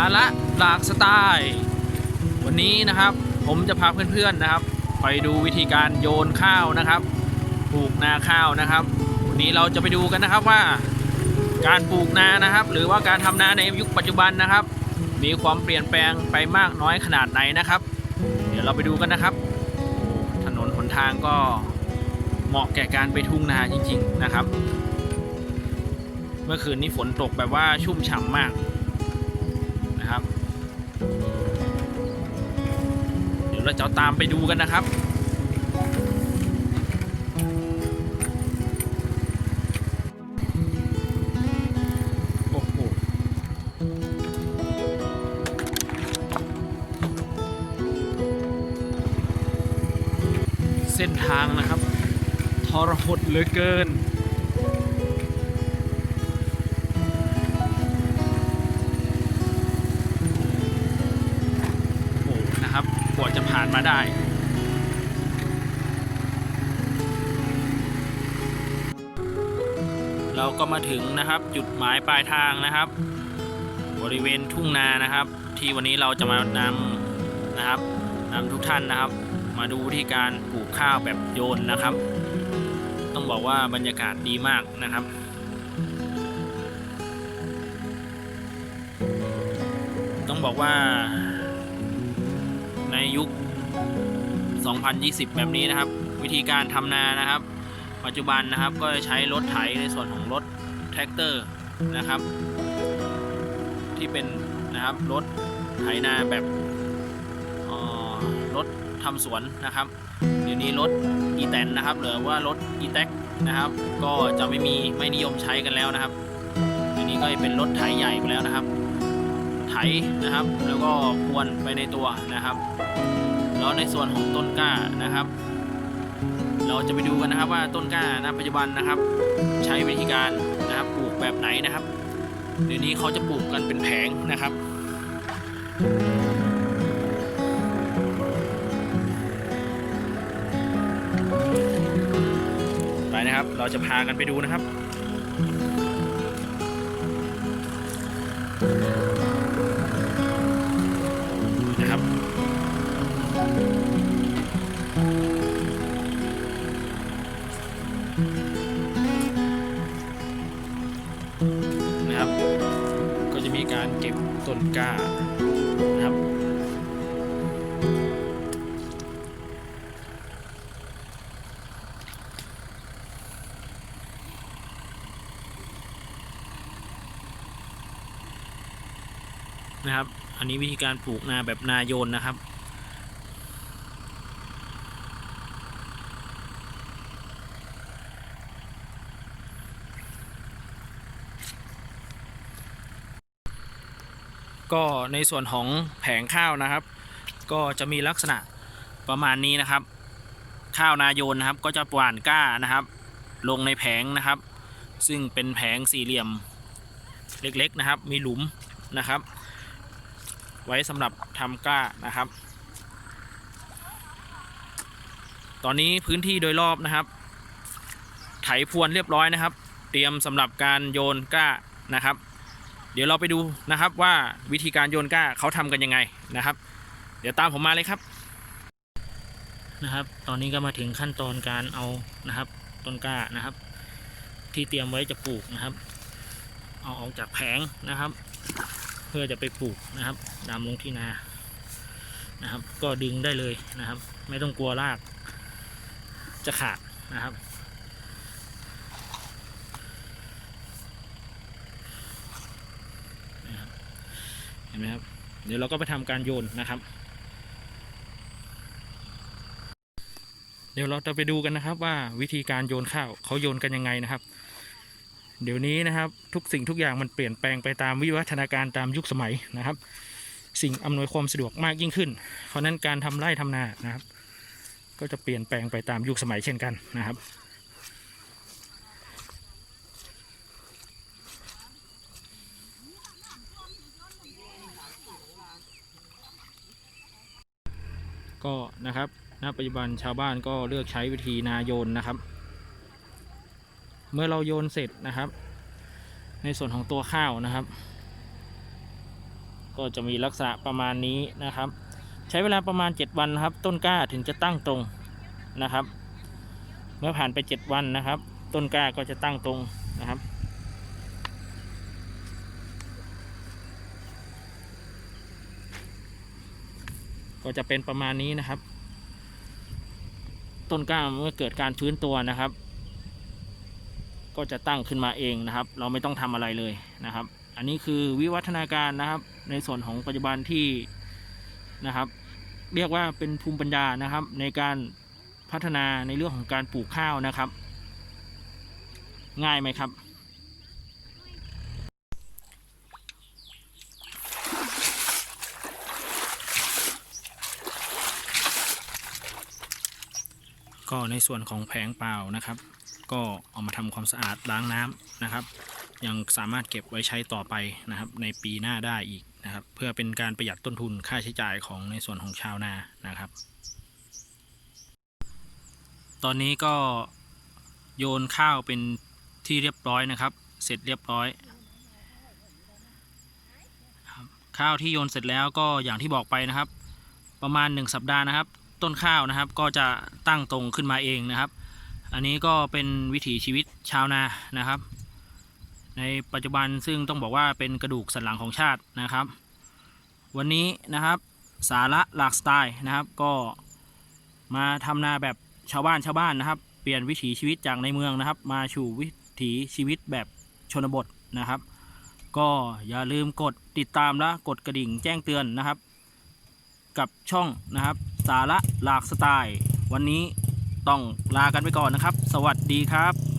าระหลากสไตล์วันนี้นะครับผมจะพาเพื่อนๆนะครับ ไปดูวิธีการโยนข้าวนะครับปลูกนาข้าวนะครับ วันนี้เราจะไปดูกันนะครับว่า การปลูกนานะครับ หรือว่าการทำนาในยุคปัจจุบันนะครับ มีความเปลี่ยนแปลงไปมากน้อยขนาดไหนนะครับ เดี๋ยวเราไปดูกันนะครับโอ้ถนนหนทางก็เหมาะแก่การไปทุ่งนาจริง ๆนะครับ เมื่อคืนนี้ฝนตกแบบว่าชุ่มฉ่ำมาก เดี๋ยวเราจะตามไปดูกันนะครับโอ้โหเส้นทางนะครับ ทรหดเหลือเกิน จะผ่านมาได้ เราก็มาถึงนะครับจุดหมายปลายทางนะครับ บริเวณทุ่งนานะครับ ที่วันนี้เราจะมานำนะครับนำทุกท่านนะครับ มาดูวิธีการปลูกข้าวแบบโยนนะครับ ต้องบอกว่าบรรยากาศดีมากนะครับต้องบอกว่า ยุค 2020 แบบนี้นะครับ วิธีการทำนานะครับ ปัจจุบันนะครับก็จะใช้รถไถในส่วนของรถแท็กเตอร์นะครับ ที่เป็นนะครับรถไถนาแบบรถทำสวนนะครับ เดี๋ยวนี้รถอีแตนนะครับหรือว่ารถอีแท็กนะครับ ก็จะไม่มีไม่นิยมใช้กันแล้วนะครับเดี๋ยวนี้ก็เป็นรถไถใหญ่ไปแล้วนะครับ ไถนะครับ แล้วก็พรวนไปในตัวนะครับ แล้วในส่วนของต้นกล้านะครับ เราจะไปดูกันนะครับว่าต้นกล้าณปัจจุบันนะครับ ใช้วิธีการนะครับปลูกแบบไหนนะครับเดี๋ยวนี้เขาจะปลูกกันเป็นแผงนะครับไปนะครับ เราจะพากันไปดูนะครับ นะครับ ก็จะมีการเก็บต้นกล้านะครับ นะครับ อันนี้วิธีการปลูกนาแบบนาโยนนะครับ ก็ในส่วนของแผงข้าวนะครับ ก็จะมีลักษณะประมาณนี้นะครับ ข้าวนาโยนนะครับ ก็จะหว่านก้านะครับ ลงในแผงนะครับ ซึ่งเป็นแผงสี่เหลี่ยมเล็กๆนะครับ มีหลุมนะครับ ไว้สำหรับทำก้านะครับ ตอนนี้พื้นที่โดยรอบนะครับ ไถพรวนเรียบร้อยนะครับ เตรียมสำหรับการโยนก้านะครับ เดี๋ยวเราไปดูนะครับว่าวิธีการโยนก้าเขาทำกันยังไงนะครับ เดี๋ยวตามผมมาเลยครับนะครับ ตอนนี้ก็มาถึงขั้นตอนการเอานะครับต้นก้านะครับ ที่เตรียมไว้จะปลูกนะครับ เอาออกจากแผงนะครับ เพื่อจะไปปลูกนะครับนำลงที่นานะครับ ก็ดึงได้เลยนะครับ ไม่ต้องกลัวรากจะขาดนะครับ เห็นไหมครับ เดี๋ยวเราก็ไปทำการโยนนะครับ เดี๋ยวเราจะไปดูกันนะครับ ว่าวิธีการโยนข้าวเขาโยนกันยังไงนะครับ เดี๋ยวนี้นะครับ ทุกสิ่งทุกอย่างมันเปลี่ยนแปลงไปตามวิวัฒนาการตามยุคสมัยนะครับ สิ่งอำนวยความสะดวกมากยิ่งขึ้น เพราะฉะนั้นการทำไร่ทำนานะครับ ก็จะเปลี่ยนแปลงไปตามยุคสมัยเช่นกันนะครับ ก็นะครับณปัจจุบันชาวบ้านก็เลือกใช้วิธีนาโยนนะครับ เมื่อเราโยนเสร็จนะครับ ในส่วนของตัวข้าวนะครับ ก็จะมีลักษณะประมาณนี้นะครับ ใช้เวลาประมาณ 7 วันนะครับ ต้นกล้าถึงจะตั้งตรงนะครับ เมื่อผ่านไป 7 วันนะครับ ต้นกล้าก็จะตั้งตรงนะครับ ก็จะเป็นประมาณนี้นะครับ ต้นกล้าเมื่อเกิดการฟื้นตัวนะครับ ก็จะตั้งขึ้นมาเองนะครับ เราไม่ต้องทำอะไรเลยนะครับ อันนี้คือวิวัฒนาการนะครับ ในส่วนของปัจจุบันที่นะครับ เรียกว่าเป็นภูมิปัญญานะครับ ในการพัฒนาในเรื่องของการปลูกข้าวนะครับ ง่ายไหมครับ ก็ในส่วนของแผงเปล่านะครับ ก็เอามาทำความสะอาดล้างน้ำนะครับ ยังสามารถเก็บไว้ใช้ต่อไปนะครับ ในปีหน้าได้อีกนะครับ เพื่อเป็นการประหยัดต้นทุนค่าใช้จ่ายของในส่วนของชาวนานะครับ ตอนนี้ก็โยนข้าวเป็นที่เรียบร้อยนะครับ เสร็จเรียบร้อยข้าวที่โยนเสร็จแล้วก็อย่างที่บอกไปนะครับ ประมาณ 1 สัปดาห์นะครับ ต้นข้าวนะครับ ก็จะตั้งตรงขึ้นมาเองนะครับ อันนี้ก็เป็นวิถีชีวิตชาวนานะครับ ในปัจจุบันซึ่งต้องบอกว่าเป็นกระดูกสันหลังของชาตินะครับ วันนี้นะครับสาระหลากสไตล์นะครับ ก็มาทำนาแบบชาวบ้านชาวบ้านนะครับ เปลี่ยนวิถีชีวิตจากในเมืองนะครับ มาสู่วิถีชีวิตแบบชนบทนะครับ ก็อย่าลืมกดติดตามและกดกระดิ่งแจ้งเตือนนะครับ กับช่องนะครับ สาระหลากสไตล์ วันนี้ต้องลากันไปก่อนนะครับ สวัสดีครับ